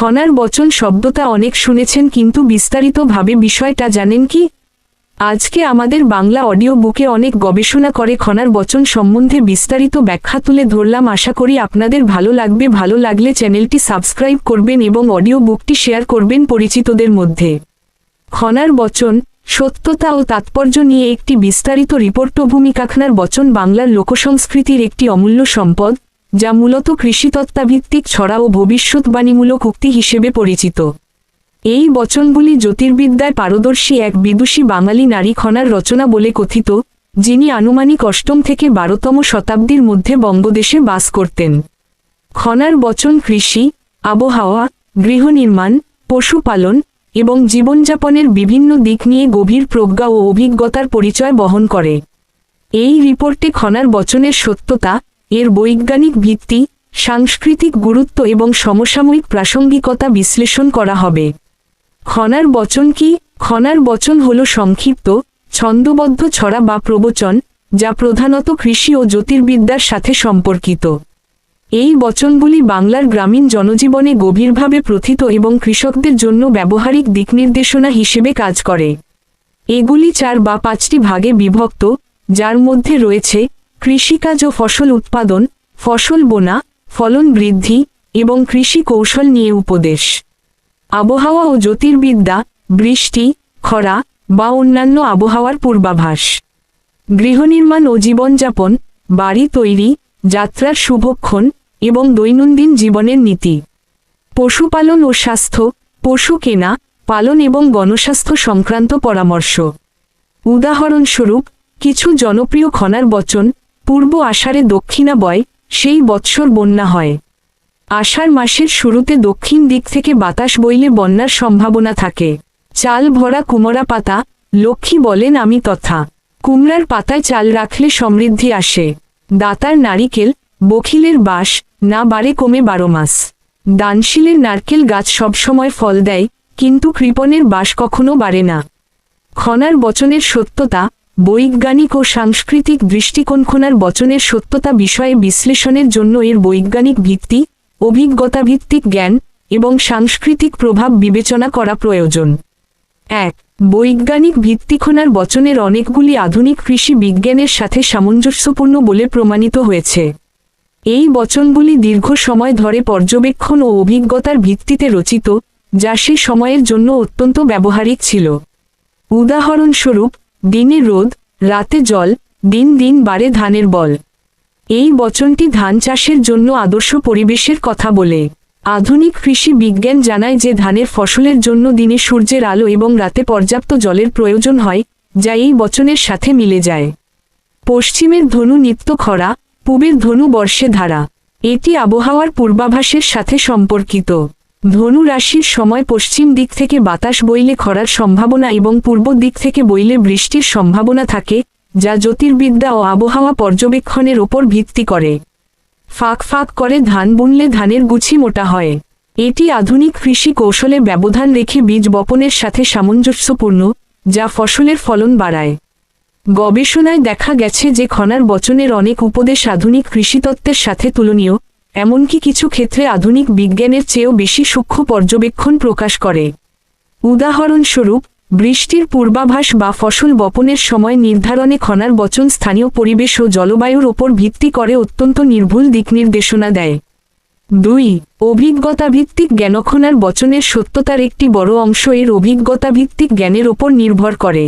খনার বচন শব্দটা অনেক শুনেছেন কিন্তু বিস্তারিতভাবে বিষয়টা জানেন কি? আজকে আমাদের বাংলা অডিও বুকে অনেক গবেষণা করে খনার বচন সম্বন্ধে বিস্তারিত ব্যাখ্যা তুলে ধরলাম। আশা করি আপনাদের ভালো লাগবে। ভালো লাগলে চ্যানেলটি সাবস্ক্রাইব করবেন এবং অডিও বুকটি শেয়ার করবেন পরিচিতদের মধ্যে। খনার বচন, সত্যতা ও তাৎপর্য নিয়ে একটি বিস্তারিত রিপোর্ট ভূমিকাখনার বচন বাংলার লোকসংস্কৃতির একটি অমূল্য সম্পদ। যা মূলত কৃষিতত্ত্বাভিত্তিক ছড়া ও ভবিষ্যৎবাণীমূলক উক্তি হিসেবে পরিচিত। এই বচনগুলি জ্যোতির্বিদ্যায় পারদর্শী এক বিদুষী বাঙালি নারী খনার রচনা বলে কথিত, যিনি আনুমানিক অষ্টম থেকে বারোতম শতাব্দীর মধ্যে বঙ্গদেশে বাস করতেন। খনার বচন কৃষি, আবহাওয়া গৃহনির্মাণ পশুপালন এবং জীবনযাপনের বিভিন্ন দিক নিয়ে গভীর প্রজ্ঞা ও অভিজ্ঞতার পরিচয় বহন করে। এই রিপোর্টে খনার বচনের সত্যতা এর বৈজ্ঞানিক ভিত্তি, সাংস্কৃতিক গুরুত্ব এবং সমসাময়িক প্রাসঙ্গিকতা বিশ্লেষণ করা হবে। খনার বচন কি? খনার বচন হল সংক্ষিপ্ত, ছন্দবদ্ধ ছড়া বা প্রবচন, যা প্রধানত কৃষি ও জ্যোতির্বিদ্যার সাথে সম্পর্কিত। এই বচনগুলি বাংলার গ্রামীণ জনজীবনে গভীরভাবে প্রথিত এবং কৃষকদের জন্য ব্যবহারিক দিকনির্দেশনা হিসেবে কাজ করে। এগুলি চার বা পাঁচটি ভাগে বিভক্ত, যার মধ্যে রয়েছে কৃষিকাজ ও ফসল উৎপাদন, ফসল বোনা, ফলন বৃদ্ধি এবং কৃষি কৌশল নিয়ে উপদেশ। আবহাওয়া ও জ্যোতির্বিদ্যা, বৃষ্টি, খরা বা অন্যান্য আবহাওয়ার পূর্বাভাস। গৃহনির্মাণ ও জীবনযাপন, বাড়ি তৈরি, যাত্রার শুভক্ষণ এবং দৈনন্দিন জীবনের নীতি। পশুপালন ও স্বাস্থ্য, পশু কেনা, পালন এবং গণস্বাস্থ্য সংক্রান্ত পরামর্শ। উদাহরণস্বরূপ, কিছু জনপ্রিয় খনার বচন পূর্ব আষাঢ়ে দক্ষিণাবয়, সেই বৎসর বন্যা হয়। আষাঢ় মাসের শুরুতে দক্ষিণ দিক থেকে বাতাস বইলে বন্যার সম্ভাবনা থাকে। চাল ভরা কুমড়া পাতা, লক্ষ্মী বলেন আমি তথা। কুমড়ার পাতায় চাল রাখলে সমৃদ্ধি আসে। দাতার নারিকেল, বখিলের বাস না বাড়ে কমে বারো মাস। দানশীলের নারকেল গাছ সবসময় ফল দেয়, কিন্তু কৃপণের বাস কখনো বাড়ে না। খনার বচনের সত্যতা বৈজ্ঞানিক ও সাংস্কৃতিক দৃষ্টিকোণ খনার বচনের সত্যতা বিষয়ে বিশ্লেষণের জন্য এর বৈজ্ঞানিক ভিত্তি অভিজ্ঞতা ভিত্তিক জ্ঞান এবং সাংস্কৃতিক প্রভাব বিবেচনা করা প্রয়োজন। এক, বৈজ্ঞানিক ভিত্তিখনার বচনের অনেকগুলি আধুনিক কৃষি বিজ্ঞানের সাথে সামঞ্জস্যপূর্ণ বলে প্রমাণিত হয়েছে। এই বচনগুলি দীর্ঘ সময় ধরে পর্যবেক্ষণ ও অভিজ্ঞতার ভিত্তিতে রচিত, যা সে সময়ের জন্য অত্যন্ত ব্যবহারিক ছিল। উদাহরণস্বরূপ দিনে রোদ, রাতে জল, দিন দিন বাড়ে ধানের বল। এই বচনটি ধান চাষের জন্য আদর্শ পরিবেশের কথা বলে। আধুনিক কৃষি বিজ্ঞান জানায় যে ধানের ফসলের জন্য দিনে সূর্যের আলো এবং রাতে পর্যাপ্ত জলের প্রয়োজন হয়, যা এই বচনের সাথে মিলে যায়। পশ্চিমের ধনু নিত্য খরা, পূবের ধনু বর্ষে ধারা। এটি আবহাওয়ার পূর্বাভাসের সাথে সম্পর্কিত। ধনু রাশির সময় পশ্চিম দিক থেকে বাতাস বইলে খরার সম্ভাবনা এবং পূর্ব দিক থেকে বইলে বৃষ্টির সম্ভাবনা থাকে, যা জ্যোতির্বিদ্যা ও আবহাওয়া পর্যবেক্ষণের ওপর ভিত্তি করে। ফাঁক ফাঁক করে ধান বুনলে ধানের গুছি মোটা হয়। এটি আধুনিক কৃষি কৌশলে ব্যবধান রেখে বীজ বপনের সাথে সামঞ্জস্যপূর্ণ, যা ফসলের ফলন বাড়ায়। গবেষণায় দেখা গেছে যে খনার বচনের অনেক উপদেশ আধুনিক কৃষিতত্ত্বের সাথে তুলনীয় এমনকি কিছু ক্ষেত্রে আধুনিক বিজ্ঞানের চেয়েও বেশি সূক্ষ্ম পর্যবেক্ষণ প্রকাশ করে। উদাহরণস্বরূপ, বৃষ্টির পূর্বাভাস বা ফসল বপনের সময় নির্ধারণে খনার বচন স্থানীয় পরিবেশ ও জলবায়ুর ওপর ভিত্তি করে অত্যন্ত নির্ভুল দিকনির্দেশনা দেয়। দুই, অভিজ্ঞতাভিত্তিক জ্ঞানখনার বচনের সত্যতার একটি বড় অংশ এর অভিজ্ঞতাভিত্তিক জ্ঞানের ওপর নির্ভর করে।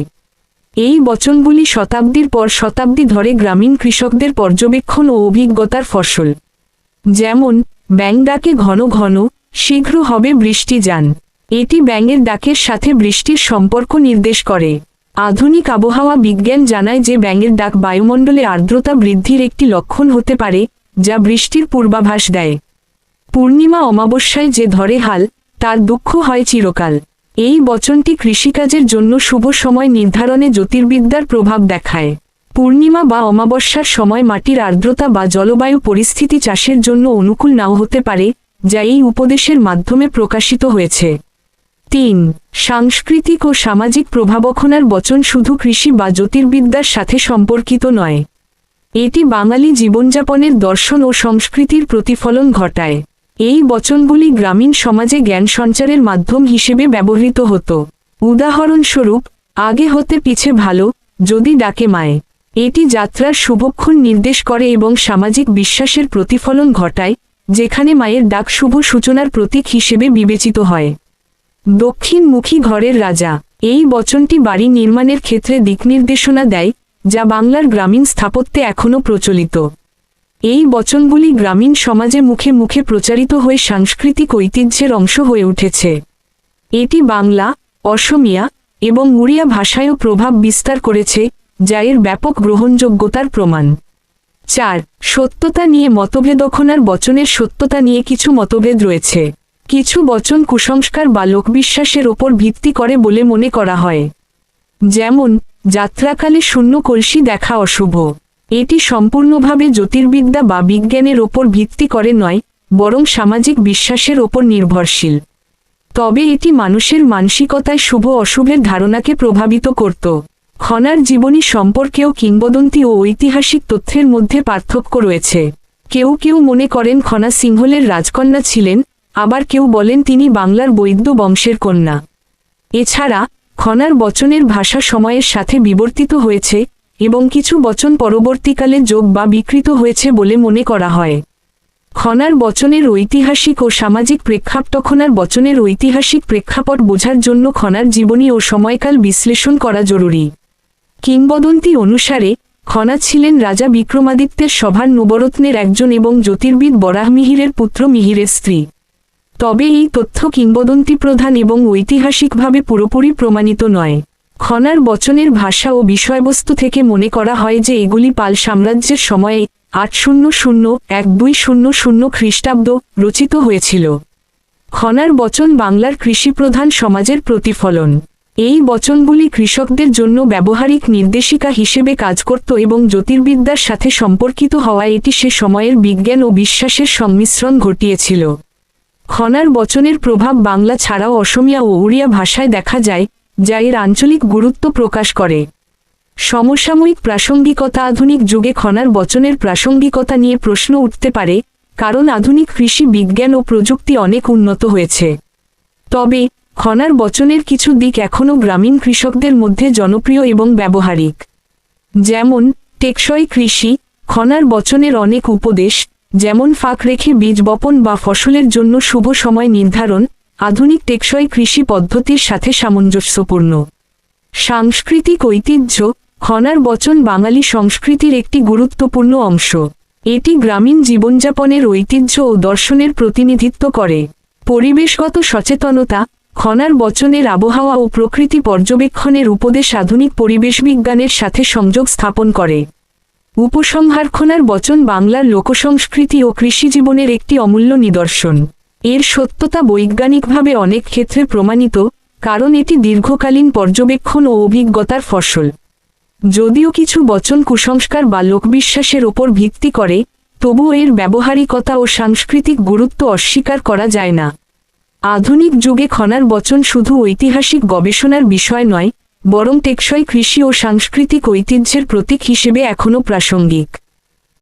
এই বচনগুলি শতাব্দীর পর শতাব্দী ধরে গ্রামীণ কৃষকদের পর্যবেক্ষণ ও অভিজ্ঞতার ফসল। যেমন ব্যাং ডাকে ঘন ঘন, শীঘ্র হবে বৃষ্টি যান। এটি ব্যাঙের ডাকের সাথে বৃষ্টির সম্পর্ক নির্দেশ করে। আধুনিক আবহাওয়া বিজ্ঞান জানায় যে ব্যাঙের ডাক বায়ুমণ্ডলে আর্দ্রতা বৃদ্ধির একটি লক্ষণ হতে পারে, যা বৃষ্টির পূর্বাভাস দেয়। পূর্ণিমা অমাবস্যায় যে ধরে হাল, তার দুঃখ হয় চিরকাল। এই বচনটি কৃষিকাজের জন্য শুভ সময় নির্ধারণে জ্যোতির্বিদ্যার প্রভাব দেখায়। পূর্ণিমা বা অমাবস্যার সময় মাটির আর্দ্রতা বা জলবায়ু পরিস্থিতি চাষের জন্য অনুকূল নাও হতে পারে, যা এই উপদেশের মাধ্যমে প্রকাশিত হয়েছে। তিন, সাংস্কৃতিক ও সামাজিক প্রভাবখনার বচন শুধু কৃষি বা জ্যোতির্বিদ্যার সাথে সম্পর্কিত নয়। এটি বাঙালি জীবনযাপনের দর্শন ও সংস্কৃতির প্রতিফলন ঘটায়। এই বচনগুলি গ্রামীণ সমাজে জ্ঞান সঞ্চারের মাধ্যম হিসেবে ব্যবহৃত হতো। উদাহরণস্বরূপ, আগে হতে পিছে ভালো, যদি ডাকে মায়ে। এটি যাত্রার শুভক্ষণ নির্দেশ করে এবং সামাজিক বিশ্বাসের প্রতিফলন ঘটায়, যেখানে মায়ের ডাক শুভ সূচনার প্রতীক হিসেবে বিবেচিত হয়। দক্ষিণমুখী ঘরের রাজা, এই বচনটি বাড়ি নির্মাণের ক্ষেত্রে দিকনির্দেশনা দেয়, যা বাংলার গ্রামীণ স্থাপত্যে এখনও প্রচলিত। এই বচনগুলি গ্রামীণ সমাজে মুখে মুখে প্রচারিত হয়ে সাংস্কৃতিক ঐতিহ্যের অংশ হয়ে উঠেছে। এটি বাংলা, অসমিয়া এবং উড়িয়া ভাষায়ও প্রভাব বিস্তার করেছে যা এর ব্যাপক গ্রহণযোগ্যতার প্রমাণ। চার, সত্যতা নিয়ে মতভেদখনার বচনের সত্যতা নিয়ে কিছু মতভেদ রয়েছে। কিছু বচন কুসংস্কার বা লোকবিশ্বাসের ওপর ভিত্তি করে বলে মনে করা হয়। যেমন, যাত্রাকালে শূন্য কলসি দেখা অশুভ। এটি সম্পূর্ণভাবে জ্যোতির্বিদ্যা বা বিজ্ঞানের ওপর ভিত্তি করে নয়, বরং সামাজিক বিশ্বাসের ওপর নির্ভরশীল। তবে এটি মানুষের মানসিকতায় শুভ অশুভের ধারণাকে প্রভাবিত করত। খনার জীবনী সম্পর্কেও কিংবদন্তি ও ঐতিহাসিক তথ্যের মধ্যে পার্থক্য রয়েছে। কেউ কেউ মনে করেন খনা সিংহলের রাজকন্যা ছিলেন, আবার কেউ বলেন তিনি বাংলার বৈদ্য বংশের কন্যা। এছাড়া, খনার বচনের ভাষা সময়ের সাথে বিবর্তিত হয়েছে এবং কিছু বচন পরবর্তীকালে যোগ বা বিকৃত হয়েছে বলে মনে করা হয়। খনার বচনের ঐতিহাসিক ও সামাজিক প্রেক্ষাপট খনার বচনের ঐতিহাসিক প্রেক্ষাপট বোঝার জন্য খনার জীবনী ও সময়কাল বিশ্লেষণ করা জরুরি। কিংবদন্তি অনুসারে, খনা ছিলেন রাজা বিক্রমাদিত্যের সভার নবরত্নের একজন এবং জ্যোতির্বিদ বরাহমিহিরের পুত্র মিহিরের স্ত্রী। তবে এই তথ্য কিংবদন্তি প্রধান এবং ঐতিহাসিকভাবে পুরোপুরি প্রমাণিত নয়। খনার বচনের ভাষা ও বিষয়বস্তু থেকে মনে করা হয় যে এগুলি পাল সাম্রাজ্যের সময়ে আট শূন্য শূন্য এক দুই শূন্য শূন্য খ্রিস্টাব্দ রচিত হয়েছিল। খনার বচন বাংলার কৃষিপ্রধান সমাজের প্রতিফলন। এই বচনগুলি কৃষকদের জন্য ব্যবহারিক নির্দেশিকা হিসেবে কাজ করত এবং জ্যোতির্বিদ্যার সাথে সম্পর্কিত হওয়ায় এটি সে সময়ের বিজ্ঞান ও বিশ্বাসের সংমিশ্রণ ঘটিয়েছিল। খনার বচনের প্রভাব বাংলা ছাড়াও অসমিয়া ও উড়িয়া ভাষায় দেখা যায়, যা এর আঞ্চলিক গুরুত্ব প্রকাশ করে। সমসাময়িক প্রাসঙ্গিকতা আধুনিক যুগে খনার বচনের প্রাসঙ্গিকতা নিয়ে প্রশ্ন উঠতে পারে, কারণ আধুনিক কৃষি বিজ্ঞান ও প্রযুক্তি অনেক উন্নত হয়েছে। তবে খনার বচনের কিছু দিক এখনও গ্রামীণ কৃষকদের মধ্যে জনপ্রিয় এবং ব্যবহারিক। যেমন, টেকসই কৃষি, খনার বচনের অনেক উপদেশ, যেমন ফাঁক রেখে বীজ বপন বা ফসলের জন্য শুভ সময় নির্ধারণ, আধুনিক টেকসই কৃষি পদ্ধতির সাথে সামঞ্জস্যপূর্ণ। সাংস্কৃতিক ঐতিহ্য, খনার বচন বাঙালি সংস্কৃতির একটি গুরুত্বপূর্ণ অংশ। এটি গ্রামীণ জীবনযাপনের ঐতিহ্য ও দর্শনের প্রতিনিধিত্ব করে। পরিবেশগত সচেতনতা খনার বচনের আবহাওয়া ও প্রকৃতি পর্যবেক্ষণের উপদেশ আধুনিক পরিবেশ বিজ্ঞানের সাথে সংযোগ স্থাপন করে। উপসংহার খনার বচন বাংলার লোকসংস্কৃতি ও কৃষিজীবনের একটি অমূল্য নিদর্শন। এর সত্যতা বৈজ্ঞানিকভাবে অনেক ক্ষেত্রে প্রমাণিত, কারণ এটি দীর্ঘকালীন পর্যবেক্ষণ ও অভিজ্ঞতার ফসল। যদিও কিছু বচন কুসংস্কার বা লোকবিশ্বাসের ওপর ভিত্তি করে তবু এর ব্যবহারিকতা ও সাংস্কৃতিক গুরুত্ব অস্বীকার করা যায় না। আধুনিক যুগে খনার বচন শুধু ঐতিহাসিক গবেষণার বিষয় নয়, বরং টেকসই কৃষি ও সাংস্কৃতিক ঐতিহ্যের প্রতীক হিসেবে এখনও প্রাসঙ্গিক।